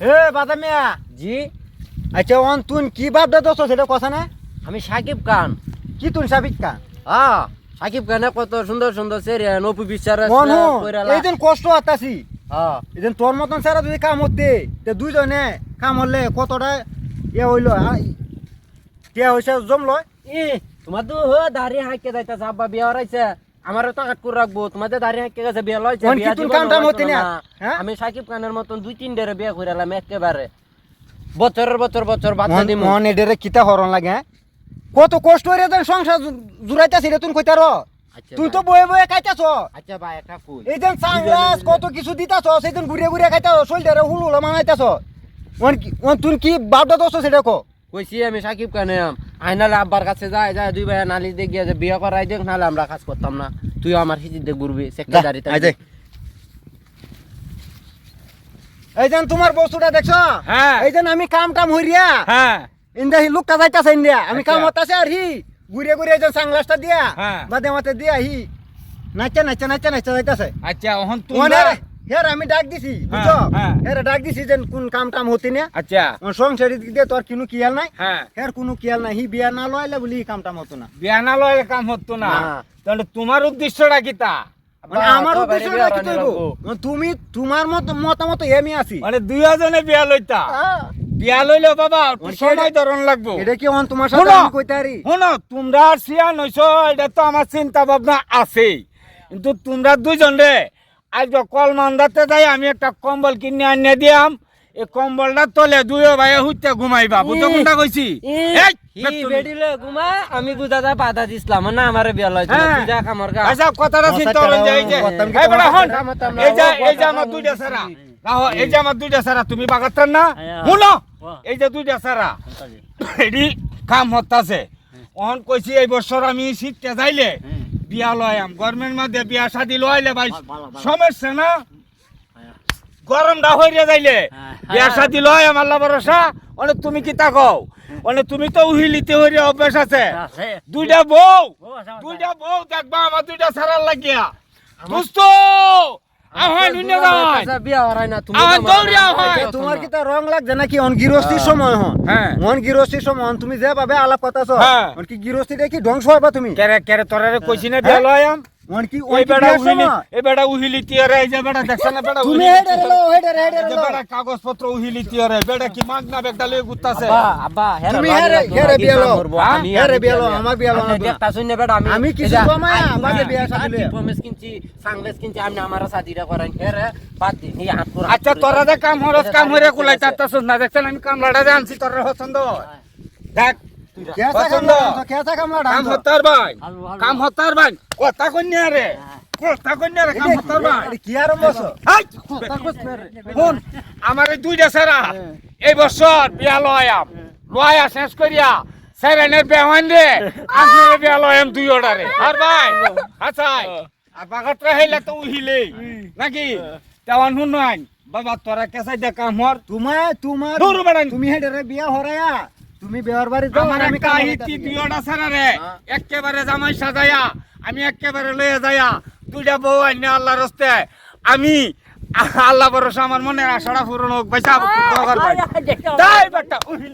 হে বাদা মিয়া। জি। আচ্ছা অন তুন কি বাপটা দোষ সেটা কথা না? আমি সাকিব খান। কি তুন সাবিক কা হ্যাঁ সাকিব খানে কত সুন্দর সুন্দর সেরিয়া নপু বিচার এইদিন কষ্ট আতাছি হ্যাঁ এদিন তোর মতন সারা যদি কাম হতে তে দুইজনে কাম হলে কতটা ইয়ে হইল টিয়া হয়েছে জমলো? ই তোমার তো হো দাড়ি হাঁকে যাইতাছে আব্বা বিয়া হরাইছে। আমারও তো কাট করে রাখব তোমাদের দাড়ি হাঁকে গেছে বিয়া? না। হ্যাঁ? আমি সাকিব খানের মতন দুই তিন ডেরে বিয়া করে এলাম একেবারে। বছরের বছর বছর বাচ্চা দিমু। মন এডেরে কিতা হরণ লাগে হ্যাঁ? কত কষ্ট হইরে যেন সংসার জুড়াইতাছি রে তুই কইতার আচ্ছা তুই তো বয়ে বয়ে খাইতাছ। আচ্ছা ভাই একটা কই? এই দিন সাংলাস কত কিছু দিতাছ সেইদিন ঘুরে ঘুরে খাইতাছ শৈলটারে হুল হুল মানাইতাছ। তুই কি বাপটা দোষ সেটা কো? কইছি আমি সাকিব খানে আইনালে আব্বার কাছে যায় যায় দুই ভাই নালি দিয়ে গিয়ে যে বিয়া করাই দেখ নাহলে আমরা কাজ করতাম না। তুই আমার হিজিতে ঘুরবি সেক্রেটারি আই দে। এই যেন তোমার বস্তুটা দেখছ? হ্যাঁ। এই যেন আমি কাম টাম হইরিয়া হ্যাঁ। ইন্দা হি লুকটা যাইতাছে ইন্ডিয়া আমি আচ্ছা। কাম হতাছে আর হি ঘুরে ঘুরে এই যে সাংলাসটা দিয়া হ্যাঁ। বাদে মাতে দিয়া হি। নাচা নাচা নাচা নাচা যাইতাছে। আচ্ছা ওহন তোমরা হের আমি ডাক দিছি হ্যাঁ, বুঝছ? হ্যাঁ। হের ডাক দিছি যে কোন কাম টাম হতি না। আচ্ছা। ওর সংসারের দিক দিয়ে তোর কোনো কিয়াল নাই। হ্যাঁ। হের কোনো কিয়াল নাই। হি বিয়া না লইলে বলি কাম টাম হতো না। বিয়ানালয়ের কাম হতো না। না। তাহলে তোমার উদ্দেশ্যটা কি তা? মানে আমার তো উদ্দেশ্য বাইরে কি বানাইলো তুমি তোমার মত মতামত এমি আছি। মানে দুই দুইজনে বিয়া লইতা? বিয়া লইলে বাবা মানে সময় ধরন লাগবো। এটা কি অন তোমার সাথে আমি কইতারি শোনো তোমরা আর সিয়া নইছ এটা তো আমার চিন্তা ভাবনা আছে কিন্তু তোমরা দুইজন রে আজ কল মান্দাতে যাই আমি একটা কম্বল কিনে আনিয়ে দিয়াম। এই কম্বলটা তলে দুই ভাই হুইতে ঘুমাইবা বুঝো ই, কোনটা কইছি আমি বুঝাতে বাধা দিছিলাম না আমারে বিয়া লইছে হ্যাঁ। কামর আচ্ছা কথাটা কথা চিন্তা করেন যে যে এই বেটা হন কথা মতাম না, এই যে এই যে আমার দুইটা সারা। রাহো এই যে আমার দুইটা সারা তুমি বাগাতার না? হ্যাঁ। শুনো এই যে দুইটা সারা। এডি কাম হতাছে। অহন কইছি এই বছর আমি শীতকে যাইলে বিয়া লয়াম গরমের মধ্যে বিয়া শাদি লইলে ভাই সমস্যা না? গরমটা হইরে যাইলে বিয়া শাদি লয়াম আল্লাহ ভরসা? অনেক তুমি কি তাকাও কও? অনেক তুমি তো উহি লিতে হইরে অভ্যাস আছে। দুইটা বউ দুইটা বউ দেখবা আমার দুইটা সারার লাগিয়া। দোস্ত! তোমার কি রং লাগছে নাকি? অন গৃহস্থির সময় হন। হ্যাঁ। গৃহস্থির সময় তুমি যে ভাবে আলাপ কথা হ্যাঁ। কি গৃহস্থি দেখি ধ্বংস হবা তুমি? কেরে কেরে তোরা কইছি না বিয়া লয়াম অন কি ওই বেড়া উহিলি এই বেড়া উহিলি তিয়ারে এই যে বেড়া দেখছ না বেড়া তুমি হেডে রেলো হেডে হেডে এই যে রেলো বেড়া কাগজপত্র উহিলি তিয়ারে বেড়া কি মাগনা বেগটা লয়ে গুতাছে আব্বা, আব্বা, হেরে তুমি বাড়ি হেরে- হেরে নাকি বিয়া কাম লও। করব? হ্যাঁ? আমি- হেরে আমি বিয়া লও, বিয়া আমার বিয়া লও আপনি লাগতো না। দেখতা আমি- আমি কিছু এই যে, কমায়া, আই- বাদে হ্যাঁ, বিয়া শাদি লইয়া। ডিপ্লোমেস কিনছি, সাংলেস কিনছি, আপনি আমার শাদিটা করেন। হেরে, বাদ দিন, এই হাত পুরা- আচ্ছা তোরা কাম হরস কাম হরে কুলাই আছে। তারতাছস না দেখছেন আমি কামলাটা যে আনছি তোর পছন্দ দেখ কেসা পছন্দ। কামলা কেসা কামলা কাম। ভাই ভালো। কাম হতার ভাই কথা কন্যা রে। কথা কন্যা রে কাম ভাই এটা কি আর বসো? হাই! শুন আমার এই দুইটা সেরা। এই বছর বিয়া লয়াম লয়া শেষ করিয়া সেরেনের বেহান রে। আপনার বিয়া লয়াম দুই অর্ডারে। আর ভাই আচ্ছা আর বাগাতরা হইলে তো উহিলে নাকি? তেমন বাবা তোরা কেসাই দে কাম হর। তোমার তোমার। তুমি হেডে বিয়া হরায়া। তুমি বিয়ার বাড়ি যাও আমার আমি কাহি কি হিতি হইতাছি। না সেরা রে। একেবারে জামাই সাজায়া আমি একেবারে লয়ে যায়া দুইটা বউ আইনে আল্লাহ রস্তে আমি আল্লাহ ভরসা আমার মনের আশাটা পূরণ হোক পয়সা তাই বেটা উহিলে।